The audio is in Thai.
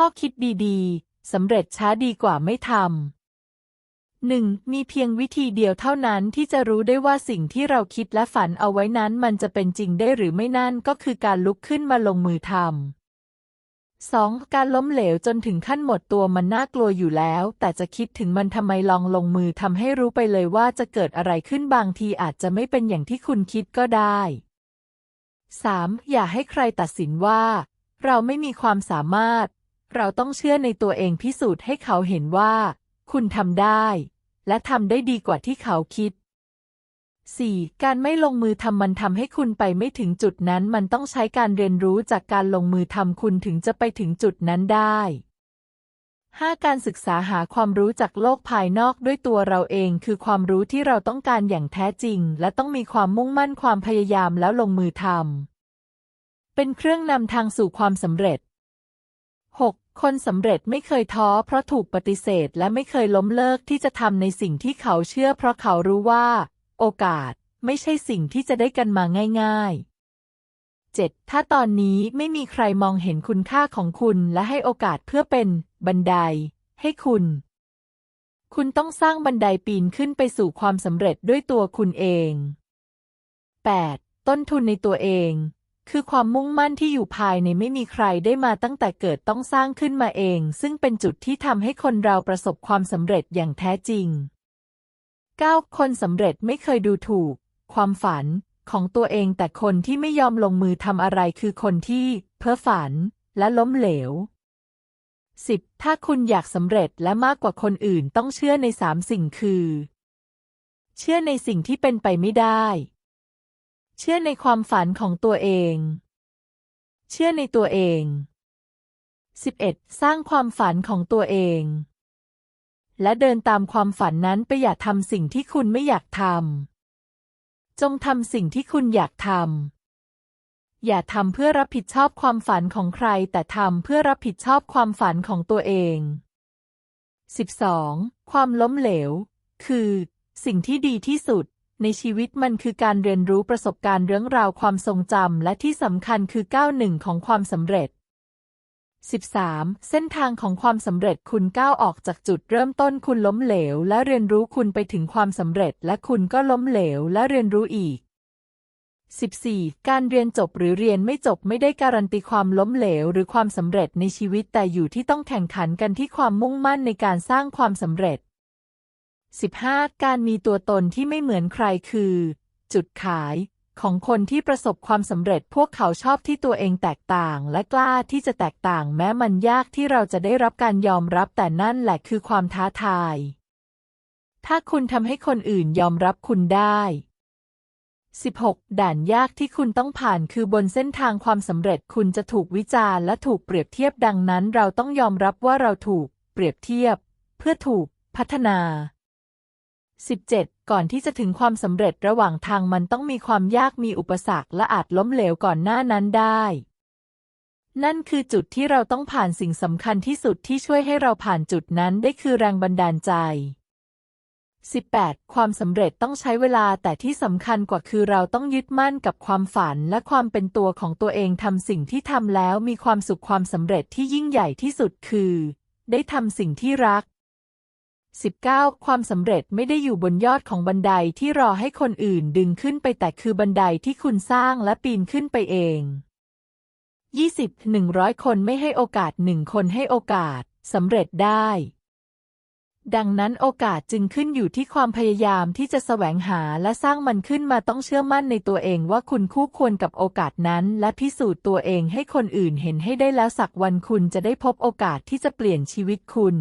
ข้อคิดดีๆ สำเร็จช้าดีกว่าไม่ทำหนึ่งมีเพียงวิธีเดียวเท่านั้นที่จะรู้ได้ว่าสิ่งที่เราคิดและฝันเอาไว้นั้น มันจะเป็นจริงได้หรือไม่นั่นก็คือการลุกขึ้นมาลงมือทำ 2. การล้มเหลวจนถึงขั้นหมดตัวมันน่ากลัวอยู่แล้ว แต่จะคิดถึงมันทำไมลองลงมือทำให้รู้ไปเลยว่าจะเกิดอะไรขึ้นบางทีอาจจะไม่เป็นอย่างที่คุณคิดก็ได้ 3. อย่าให้ใครตัดสินว่า เราไม่มีความสามารถ เราต้องเชื่อในตัวเองพิสูจน์ให้เขาเห็นว่า คุณทำได้ และทำได้ดีกว่าที่เขาคิด 4. การไม่ลงมือทำมันทำให้คุณไปไม่ถึงจุดนั้น มันต้องใช้การเรียนรู้จากการลงมือทำคุณถึงจะไปถึงจุดนั้นได้ 5. การศึกษาหาความรู้จากโลกภายนอกด้วยตัวเราเอง คือความรู้ที่เราต้องการอย่างแท้จริง และต้องมีความมุ่งมั่นความพยายามแล้วลงมือทำเป็นเครื่องนำทางสู่ความสำเร็จ 6. คนสำเร็จไม่เคยท้อเพราะถูกปฏิเสธและไม่เคยล้มเลิกที่จะทำในสิ่งที่เขาเชื่อเพราะเขารู้ว่า โอกาสไม่ใช่สิ่งที่จะได้กันมาง่าย ๆ 7. ถ้าตอนนี้ไม่มีใครมองเห็นคุณค่าของคุณและให้โอกาสเพื่อเป็นบันได ให้คุณ คุณต้องสร้างบันไดปีนขึ้นไปสู่ความสำเร็จด้วยตัวคุณเอง 8. ต้นทุนในตัวเอง คือความมุ่งมั่นที่อยู่ภายในไม่มีใครได้มาตั้งแต่เกิดต้องสร้างขึ้นมาเอง ซึ่งเป็นจุดที่ทำให้คนเราประสบความสำเร็จอย่างแท้จริง 9. คนสำเร็จไม่เคยดูถูก ความฝันของตัวเองแต่คนที่ไม่ยอมลงมือทำอะไรคือคนที่ เพ้อฝันและล้มเหลว 10. ถ้าคุณอยากสำเร็จและมากกว่าคนอื่นต้องเชื่อในสามสิ่งคือ เชื่อในสิ่งที่เป็นไปไม่ได้ เชื่อในความฝันของตัวเอง เชื่อในตัวเอง 11. สร้างความฝันของตัวเอง และเดินตามความฝันนั้นไปอย่าทำสิ่งที่คุณไม่อยากทำ จงทำสิ่งที่คุณอยากทำ อย่าทำเพื่อรับผิดชอบความฝันของใคร แต่ทำเพื่อรับผิดชอบความฝันของตัวเอง 12. ความล้มเหลว คือ สิ่งที่ดีที่สุด ในชีวิตมันคือการเรียนรู้ประสบการณ์เรื่องราวความทรงจำและที่สำคัญคือก้าวหนึ่งของความสำเร็จ 13. เส้นทางของความสำเร็จคุณก้าวออกจากจุดเริ่มต้นคุณล้มเหลว และเรียนรู้คุณไปถึงความสำเร็จ และคุณก็ล้มเหลวและเรียนรู้อีก 14. การเรียนจบหรือเรียนไม่จบไม่ได้การันตีความล้มเหลว หรือความสำเร็จในชีวิตแต่อยู่ที่ต้องแข่งขันกันที่ความมุ่งมั่นในการสร้างความสำเร็จ 15. การมีตัวตนที่ไม่เหมือนใครคือ จุดขายของคนที่ประสบความสำเร็จพวกเขาชอบที่ตัวเองแตกต่าง และกล้าที่จะแตกต่าง แม้มันยากที่เราจะได้รับการยอมรับแต่นั่นแหละคือความท้าทาย ถ้าคุณทำให้คนอื่นยอมรับคุณได้ 16. ด่านยากที่คุณต้องผ่านคือบนเส้นทางความสำเร็จคุณจะถูกวิจารณ์และถูกเปรียบเทียบดังนั้น เราต้องยอมรับว่าเราถูก เปรียบเทียบ เพื่อถูก พัฒนา 17. ก่อนที่จะถึงความสำเร็จระหว่างทางมันต้องมีความยากมีอุปสรรคและอาจล้มเหลวก่อนหน้านั้นได้ นั่นคือจุดที่เราต้องผ่านสิ่งสำคัญที่สุดที่ช่วยให้เราผ่านจุดนั้นได้คือแรงบันดาลใจ 18. ความสำเร็จต้องใช้เวลาแต่ที่สำคัญกว่าคือเราต้องยึดมั่นกับความฝันและความเป็นตัวของตัวเองทำสิ่งที่ทำแล้วมีความสุขความสำเร็จที่ยิ่งใหญ่ที่สุดคือ ได้ทำสิ่งที่รัก 19. ความสำเร็จไม่ได้อยู่บนยอดของบันไดที่รอให้คนอื่นดึงขึ้นไปแต่คือบันไดที่คุณสร้างและปีนขึ้นไปเอง 20. 100 คนไม่ให้โอกาสหนึ่งคนให้โอกาสสำเร็จได้ ดังนั้นโอกาสจึงขึ้นอยู่ที่ความพยายามที่จะแสวงหาและสร้างมันขึ้นมาต้องเชื่อมั่นในตัวเองว่าคุณคู่ควรกับโอกาสนั้น และพิสูจน์ตัวเองให้คนอื่นเห็นให้ได้แล้วสักวันคุณจะได้พบโอกาสที่จะเปลี่ยนชีวิตคุณ